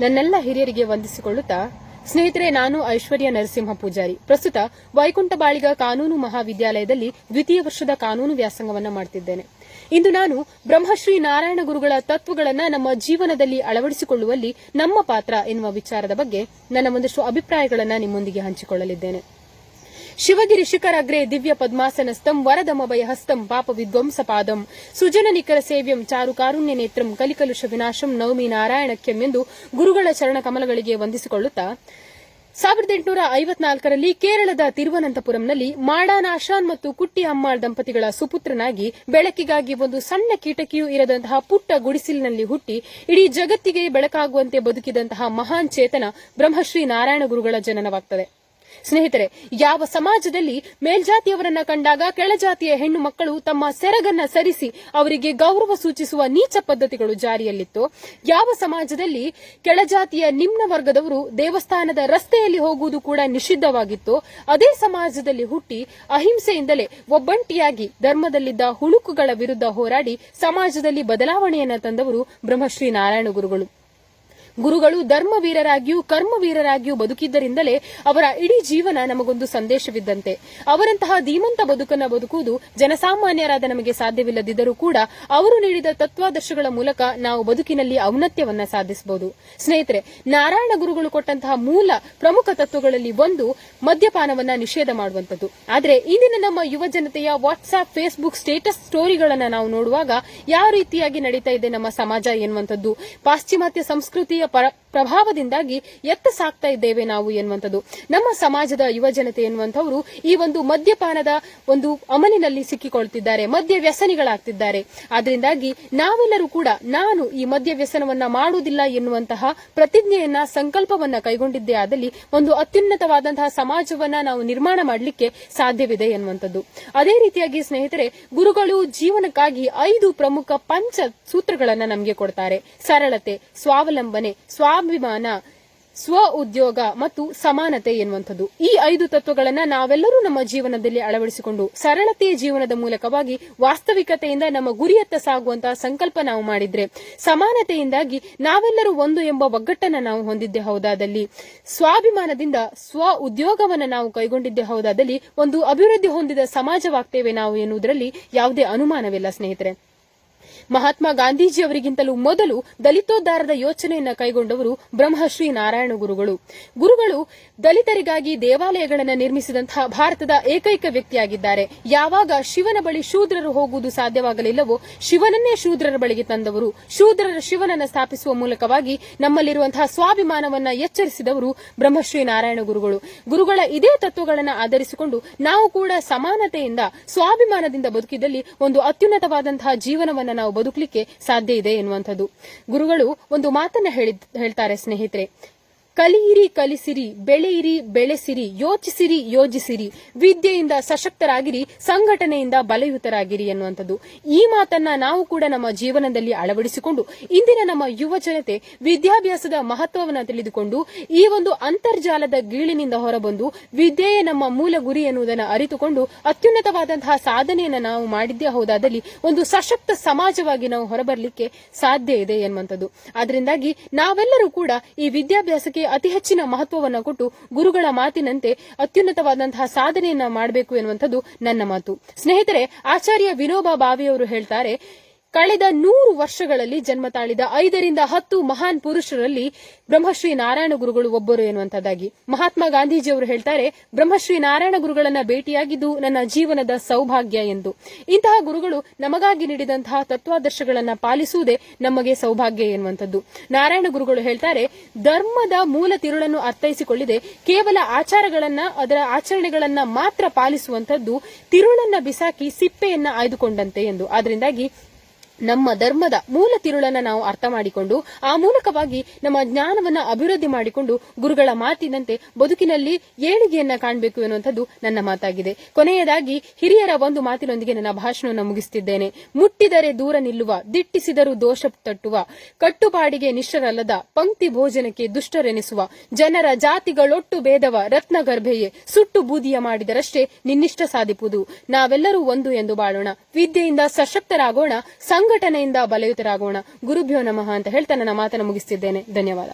ನನ್ನೆಲ್ಲ ಹಿರಿಯರಿಗೆ ವಂದಿಸಿಕೊಳ್ಳುತ್ತಾ, ಸ್ನೇಹಿತರೆ, ನಾನು ಐಶ್ವರ್ಯ ನರಸಿಂಹ ಪೂಜಾರಿ. ಪ್ರಸ್ತುತ ವೈಕುಂಠ ಬಾಳಿಗ ಕಾನೂನು ಮಹಾವಿದ್ಯಾಲಯದಲ್ಲಿ ದ್ವಿತೀಯ ವರ್ಷದ ಕಾನೂನು ವ್ಯಾಸಂಗವನ್ನು ಮಾಡ್ತಿದ್ದೇನೆ. ಇಂದು ನಾನು ಬ್ರಹ್ಮಶ್ರೀ ನಾರಾಯಣ ಗುರುಗಳ ತತ್ವಗಳನ್ನು ನಮ್ಮ ಜೀವನದಲ್ಲಿ ಅಳವಡಿಸಿಕೊಳ್ಳುವಲ್ಲಿ ನಮ್ಮ ಪಾತ್ರ ಎನ್ನುವ ವಿಚಾರದ ಬಗ್ಗೆ ನನ್ನ ಒಂದಷ್ಟು ಅಭಿಪ್ರಾಯಗಳನ್ನು ನಿಮ್ಮೊಂದಿಗೆ ಹಂಚಿಕೊಳ್ಳಲಿದ್ದೇನೆ. ಶಿವಗಿರಿ ಶಿಖರಾಗ್ರೆ ದಿವ್ಯ ಪದ್ಮಾಸನಸ್ಥಂ, ವರದಮಭಯ ಹಸ್ತಂ, ಪಾಪ ವಿಧ್ವಂಸ ಪಾದಂ. ಸುಜನ ನಿಖರ ಸೇವ್ಯಂ, ಚಾರು ಕಾರುಣ್ಯ ನೇತ್ರಂ, ಕಲಿಕಲುಷ ವಿನಾಶಂ, ನವಮಿ ನಾರಾಯಣಕ್ಯಂ ಎಂದು ಗುರುಗಳ ಚರಣ ಕಮಲಗಳಿಗೆ ವಂದಿಸಿಕೊಳ್ಳುತ್ತಾ ಸಾವಿರದ ಎಂಟುನೂರ ಐವತ್ನಾಲ್ಕರಲ್ಲಿ ಕೇರಳದ ತಿರುವನಂತಪುರಂನಲ್ಲಿ ಮಾಡಾನ್ ಆಶಾನ್ ಮತ್ತು ಕುಟ್ಟಿ ಅಮ್ಮಾಳ್ ದಂಪತಿಗಳ ಸುಪುತ್ರನಾಗಿ ಬೆಳಕಿಗಾಗಿ ಒಂದು ಸಣ್ಣ ಕೀಟಕಿಯೂ ಇರದಂತಹ ಪುಟ್ಟ ಗುಡಿಸಿಲಿನಲ್ಲಿ ಹುಟ್ಟಿ ಇಡೀ ಜಗತ್ತಿಗೆ ಬೆಳಕಾಗುವಂತೆ ಬದುಕಿದಂತಹ ಮಹಾನ್ ಚೇತನ ಬ್ರಹ್ಮಶ್ರೀ ನಾರಾಯಣ ಗುರುಗಳ ಜನನವಾಗುತ್ತದೆ ಸ್ನೇಹಿತರೆ, ಯಾವ ಸಮಾಜದಲ್ಲಿ ಮೇಲ್ಜಾತಿಯವರನ್ನ ಕಂಡಾಗ ಕೆಳಜಾತಿಯ ಹೆಣ್ಣು ಮಕ್ಕಳು ತಮ್ಮ ಸೆರಗನ್ನ ಸರಿಸಿ ಅವರಿಗೆ ಗೌರವ ಸೂಚಿಸುವ ನೀಚ ಪದ್ಧತಿಗಳು ಜಾರಿಯಲ್ಲಿತ್ತು. ಯಾವ ಸಮಾಜದಲ್ಲಿ ಕೆಳಜಾತಿಯ ನಿಮ್ನ ವರ್ಗದವರು ದೇವಸ್ಥಾನದ ರಸ್ತೆಯಲ್ಲಿ ಹೋಗುವುದು ಕೂಡ ನಿಷಿದ್ಧವಾಗಿತ್ತು. ಅದೇ ಸಮಾಜದಲ್ಲಿ ಹುಟ್ಟಿ ಅಹಿಂಸೆಯಿಂದಲೇ ಒಬ್ಬಂಟಿಯಾಗಿ ಧರ್ಮದಲ್ಲಿದ್ದ ಹುಳುಕುಗಳ ವಿರುದ್ಧ ಹೋರಾಡಿ ಸಮಾಜದಲ್ಲಿ ಬದಲಾವಣೆಯನ್ನ ತಂದವರು ಬ್ರಹ್ಮಶ್ರೀ ನಾರಾಯಣ ಗುರುಗಳು. ಗುರುಗಳು ಧರ್ಮವೀರರಾಗಿಯೂ ಕರ್ಮವೀರರಾಗಿಯೂ ಬದುಕಿದ್ದರಿಂದಲೇ ಅವರ ಇಡೀ ಜೀವನ ನಮಗೊಂದು ಸಂದೇಶವಿದ್ದಂತೆ. ಅವರಂತಹ ಧೀಮಂತ ಬದುಕನ್ನ ಬದುಕುವುದು ಜನಸಾಮಾನ್ಯರಾದ ನಮಗೆ ಸಾಧ್ಯವಿಲ್ಲದಿದ್ದರೂ ಕೂಡ ಅವರು ನೀಡಿದ ತತ್ವಾದರ್ಶಗಳ ಮೂಲಕ ನಾವು ಬದುಕಿನಲ್ಲಿ ಔನ್ನತ್ಯವನ್ನ ಸಾಧಿಸಬಹುದು. ಸ್ನೇಹಿತರೆ, ನಾರಾಯಣ ಗುರುಗಳು ಕೊಟ್ಟಂತಹ ಮೂಲ ಪ್ರಮುಖ ತತ್ವಗಳಲ್ಲಿ ಒಂದು ಮದ್ಯಪಾನವನ್ನ ನಿಷೇಧ ಮಾಡುವಂತದ್ದು ಆದರೆ ಇಂದಿನ ನಮ್ಮ ಯುವ ಜನತೆಯ ವಾಟ್ಸ್ಆಪ್ ಫೇಸ್ಬುಕ್ ಸ್ಟೇಟಸ್ ಸ್ಟೋರಿಗಳನ್ನ ನಾವು ನೋಡುವಾಗ ಯಾವ ರೀತಿಯಾಗಿ ನಡೀತಾ ಇದೆ ನಮ್ಮ ಸಮಾಜ ಎನ್ನುವಂಥದ್ದು. ಪಾಶ್ಚಿಮಾತ್ಯ ಸಂಸ್ಕೃತಿಯ para ಪ್ರಭಾವದಿಂದಾಗಿ ಎತ್ತ ಸಾಕ್ತಾ ಇದ್ದೇವೆ ನಾವು ಎನ್ನುವಂಥದ್ದು. ನಮ್ಮ ಸಮಾಜದ ಯುವಜನತೆ ಎನ್ನುವಂಥವರು ಈ ಒಂದು ಮದ್ಯಪಾನದ ಒಂದು ಅಮಲಿನಲ್ಲಿ ಸಿಕ್ಕಿಕೊಳ್ತಿದ್ದಾರೆ, ಮದ್ಯ ವ್ಯಸನಿಗಳಾಗ್ತಿದ್ದಾರೆ. ಆದ್ರಿಂದಾಗಿ ನಾವೆಲ್ಲರೂ ಕೂಡ ನಾನು ಈ ಮದ್ಯ ವ್ಯಸನವನ್ನ ಮಾಡುವುದಿಲ್ಲ ಎನ್ನುವಂತಹ ಪ್ರತಿಜ್ಞೆಯನ್ನ, ಸಂಕಲ್ಪವನ್ನ ಕೈಗೊಂಡಿದ್ದೇ ಆದಲ್ಲಿ ಒಂದು ಅತ್ಯುನ್ನತವಾದಂತಹ ಸಮಾಜವನ್ನ ನಾವು ನಿರ್ಮಾಣ ಮಾಡಲಿಕ್ಕೆ ಸಾಧ್ಯವಿದೆ ಎನ್ನುವಂಥದ್ದು. ಅದೇ ರೀತಿಯಾಗಿ ಸ್ನೇಹಿತರೆ, ಗುರುಗಳು ಜೀವನಕ್ಕಾಗಿ ಐದು ಪ್ರಮುಖ ಪಂಚ ಸೂತ್ರಗಳನ್ನ ನಮಗೆ ಕೊಡ್ತಾರೆ. ಸರಳತೆ, ಸ್ವಾವಲಂಬನೆ ಸ್ವಾಭಿಮಾನ ಸ್ವ ಉದ್ಯೋಗ ಮತ್ತು ಸಮಾನತೆ ಎನ್ನುವಂಥದ್ದು. ಈ ಐದು ತತ್ವಗಳನ್ನ ನಾವೆಲ್ಲರೂ ನಮ್ಮ ಜೀವನದಲ್ಲಿ ಅಳವಡಿಸಿಕೊಂಡು ಸರಳತೆಯ ಜೀವನದ ಮೂಲಕವಾಗಿ ವಾಸ್ತವಿಕತೆಯಿಂದ ನಮ್ಮ ಗುರಿಯತ್ತ ಸಾಗುವಂತಹ ಸಂಕಲ್ಪ ನಾವು ಮಾಡಿದ್ರೆ, ಸಮಾನತೆಯಿಂದಾಗಿ ನಾವೆಲ್ಲರೂ ಒಂದು ಎಂಬ ಒಗ್ಗಟ್ಟನ್ನ ನಾವು ಹೊಂದಿದ್ದೆ ಹೌದಾದಲ್ಲಿ, ಸ್ವಾಭಿಮಾನದಿಂದ ಸ್ವ ಉದ್ಯೋಗವನ್ನ ನಾವು ಕೈಗೊಂಡಿದ್ದೆ ಹೌದಾದಲ್ಲಿ ಒಂದು ಅಭಿವೃದ್ಧಿ ಹೊಂದಿದ ಸಮಾಜವಾಗ್ತೇವೆ ನಾವು ಎನ್ನುವುದರಲ್ಲಿ ಯಾವುದೇ ಅನುಮಾನವಿಲ್ಲ ಸ್ನೇಹಿತರೆ. ಮಹಾತ್ಮ ಗಾಂಧೀಜಿ ಅವರಿಗಿಂತಲೂ ಮೊದಲು ದಲಿತೋದ್ದಾರದ ಯೋಚನೆಯನ್ನು ಕೈಗೊಂಡವರು ಬ್ರಹ್ಮಶ್ರೀ ನಾರಾಯಣ ಗುರುಗಳು. ಗುರುಗಳು ದಲಿತರಿಗಾಗಿ ದೇವಾಲಯಗಳನ್ನು ನಿರ್ಮಿಸಿದಂತಹ ಭಾರತದ ಏಕೈಕ ವ್ಯಕ್ತಿಯಾಗಿದ್ದಾರೆ. ಯಾವಾಗ ಶಿವನ ಬಳಿ ಶೂದ್ರರು ಹೋಗುವುದು ಸಾಧ್ಯವಾಗಲಿಲ್ಲವೋ ಶಿವನನ್ನೇ ಶೂದ್ರರ ಬಳಿಗೆ ತಂದವರು. ಶೂದ್ರರ ಶಿವನನ್ನು ಸ್ಥಾಪಿಸುವ ಮೂಲಕವಾಗಿ ನಮ್ಮಲ್ಲಿರುವಂತಹ ಸ್ವಾಭಿಮಾನವನ್ನ ಎಚ್ಚರಿಸಿದವರು ಬ್ರಹ್ಮಶ್ರೀ ನಾರಾಯಣ ಗುರುಗಳು. ಗುರುಗಳ ಇದೇ ತತ್ವಗಳನ್ನು ಆಧರಿಸಿಕೊಂಡು ನಾವು ಕೂಡ ಸಮಾನತೆಯಿಂದ, ಸ್ವಾಭಿಮಾನದಿಂದ ಬದುಕಿದಲ್ಲಿ ಒಂದು ಅತ್ಯುನ್ನತವಾದಂತಹ ಜೀವನವನ್ನು ನಾವು ಬದುಕಲಿಕ್ಕೆ ಸಾಧ್ಯ ಇದೆ ಎನ್ನುವಂಥದ್ದು. ಗುರುಗಳು ಒಂದು ಮಾತನ್ನ ಹೇಳ್ತಾರೆ ಸ್ನೇಹಿತರೆ. ಕಲಿಯಿರಿ, ಕಲಿಸಿರಿ, ಬೆಳೆಯಿರಿ, ಬೆಳೆಸಿರಿ, ಯೋಚಿಸಿರಿ, ಯೋಜಿಸಿರಿ. ವಿದ್ಯೆಯಿಂದ ಸಶಕ್ತರಾಗಿರಿ, ಸಂಘಟನೆಯಿಂದ ಬಲಯುತರಾಗಿರಿ ಎನ್ನುವಂಥದ್ದು. ಈ ಮಾತನ್ನ ನಾವು ಕೂಡ ನಮ್ಮ ಜೀವನದಲ್ಲಿ ಅಳವಡಿಸಿಕೊಂಡು, ಇಂದಿನ ನಮ್ಮ ಯುವ ಜನತೆ ವಿದ್ಯಾಭ್ಯಾಸದ ಮಹತ್ವವನ್ನು ತಿಳಿದುಕೊಂಡು, ಈ ಒಂದು ಅಂತರ್ಜಾಲದ ಗೀಳಿನಿಂದ ಹೊರಬಂದು, ವಿದ್ಯೆಯೇ ನಮ್ಮ ಮೂಲ ಗುರಿ ಎನ್ನುವುದನ್ನು ಅರಿತುಕೊಂಡು, ಅತ್ಯುನ್ನತವಾದಂತಹ ಸಾಧನೆಯನ್ನು ನಾವು ಮಾಡಿದ್ದೇ ಹೌದಾದಲ್ಲಿ, ಒಂದು ಸಶಕ್ತ ಸಮಾಜವಾಗಿ ನಾವು ಹೊರಬರಲಿಕ್ಕೆ ಸಾಧ್ಯ ಇದೆ ಎನ್ನುವಂಥದ್ದು. ಅದರಿಂದಾಗಿ ನಾವೆಲ್ಲರೂ ಕೂಡ ಈ ವಿದ್ಯಾಭ್ಯಾಸಕ್ಕೆ ಅತಿ ಹೆಚ್ಚಿನ ಮಹತ್ವವನ್ನು ಕೊಟ್ಟು ಗುರುಗಳ ಮಾತಿನಂತೆ ಅತ್ಯುನ್ನತವಾದಂತಹ ಸಾಧನೆಯನ್ನ ಮಾಡಬೇಕು ಎನ್ನುವಂಥದ್ದು ನನ್ನ ಮಾತು. ಸ್ನೇಹಿತರೆ, ಆಚಾರ್ಯ ವಿನೋಬಾ ಭಾವೆಯವರು ಹೇಳ್ತಾರೆ ಕಳೆದ ನೂರು ವರ್ಷಗಳಲ್ಲಿ ಜನ್ಮ ತಾಳಿದ ಐದರಿಂದ ಹತ್ತು ಮಹಾನ್ ಪುರುಷರಲ್ಲಿ ಬ್ರಹ್ಮಶ್ರೀ ನಾರಾಯಣ ಗುರುಗಳು ಒಬ್ಬರು ಎನ್ನುವಂತದ್ದಾಗಿ ಮಹಾತ್ಮ ಗಾಂಧೀಜಿಯವರು ಹೇಳ್ತಾರೆ, ಬ್ರಹ್ಮಶ್ರೀ ನಾರಾಯಣ ಗುರುಗಳನ್ನ ಭೇಟಿಯಾಗಿದ್ದು ನನ್ನ ಜೀವನದ ಸೌಭಾಗ್ಯ ಎಂದು. ಇಂತಹ ಗುರುಗಳು ನಮಗಾಗಿ ನೀಡಿದಂತಹ ತತ್ವಾದರ್ಶಗಳನ್ನ ಪಾಲಿಸುವುದೇ ನಮಗೆ ಸೌಭಾಗ್ಯ ಎನ್ನುವಂಥದ್ದು. ನಾರಾಯಣ ಗುರುಗಳು ಹೇಳ್ತಾರೆ, ಧರ್ಮದ ಮೂಲ ತಿರುಳನ್ನು ಅರ್ಥೈಸಿಕೊಳ್ಳಿದೆ ಕೇವಲ ಆಚಾರಗಳನ್ನ, ಅದರ ಆಚರಣೆಗಳನ್ನ ಮಾತ್ರ ಪಾಲಿಸುವಂತದ್ದು ತಿರುಳನ್ನ ಬಿಸಾಕಿ ಸಿಪ್ಪೆಯನ್ನ ಆಯ್ದುಕೊಂಡಂತೆ ಎಂದು. ಆದ್ರಿಂದಾಗಿ ನಮ್ಮ ಧರ್ಮದ ಮೂಲ ತಿರುಳನ್ನ ನಾವು ಅರ್ಥ ಮಾಡಿಕೊಂಡು, ಆ ಮೂಲಕವಾಗಿ ನಮ್ಮ ಜ್ಞಾನವನ್ನ ಅಭಿವೃದ್ಧಿ ಮಾಡಿಕೊಂಡು ಗುರುಗಳ ಮಾತಿನಂತೆ ಬದುಕಿನಲ್ಲಿ ಏಳಿಗೆಯನ್ನ ಕಾಣಬೇಕು ಎನ್ನುವಂಥದ್ದು ನನ್ನ ಮಾತಾಗಿದೆ. ಕೊನೆಯದಾಗಿ, ಹಿರಿಯರ ಒಂದು ಮಾತಿನೊಂದಿಗೆ ನನ್ನ ಭಾಷಣವನ್ನು ಮುಗಿಸುತ್ತಿದ್ದೇನೆ ಮುಟ್ಟಿದರೆ ದೂರ ನಿಲ್ಲುವ, ದಿಟ್ಟಿಸಿದರೂ ದೋಷ ತಟ್ಟುವ, ಕಟ್ಟುಪಾಡಿಗೆ ನಿಷ್ಠರಲ್ಲದ, ಪಂಕ್ತಿ ಭೋಜನಕ್ಕೆ ದುಷ್ಟರೆನಿಸುವ, ಜನರ ಜಾತಿಗಳೊಟ್ಟು ಭೇದವ ರತ್ನ ಗರ್ಭೆಯೇ ಸುಟ್ಟು ಬೂದಿಯ ಮಾಡಿದರಷ್ಟೇ ನಿನ್ನಿಷ್ಟ ಸಾಧಿಪುದು. ನಾವೆಲ್ಲರೂ ಒಂದು ಎಂದು ಬಾಳೋಣ. ವಿದ್ಯೆಯಿಂದ ಸಶಕ್ತರಾಗೋಣ ಸಂಘಟನೆಯಿಂದ ಬಲಯುತರಾಗೋಣ. ಗುರುಭ್ಯೋ ನಮಃ ಅಂತ ಹೇಳ್ತಾ ನನ್ನ ಮಾತನ್ನು ಮುಗಿಸ್ತಿದ್ದೇನೆ. ಧನ್ಯವಾದ.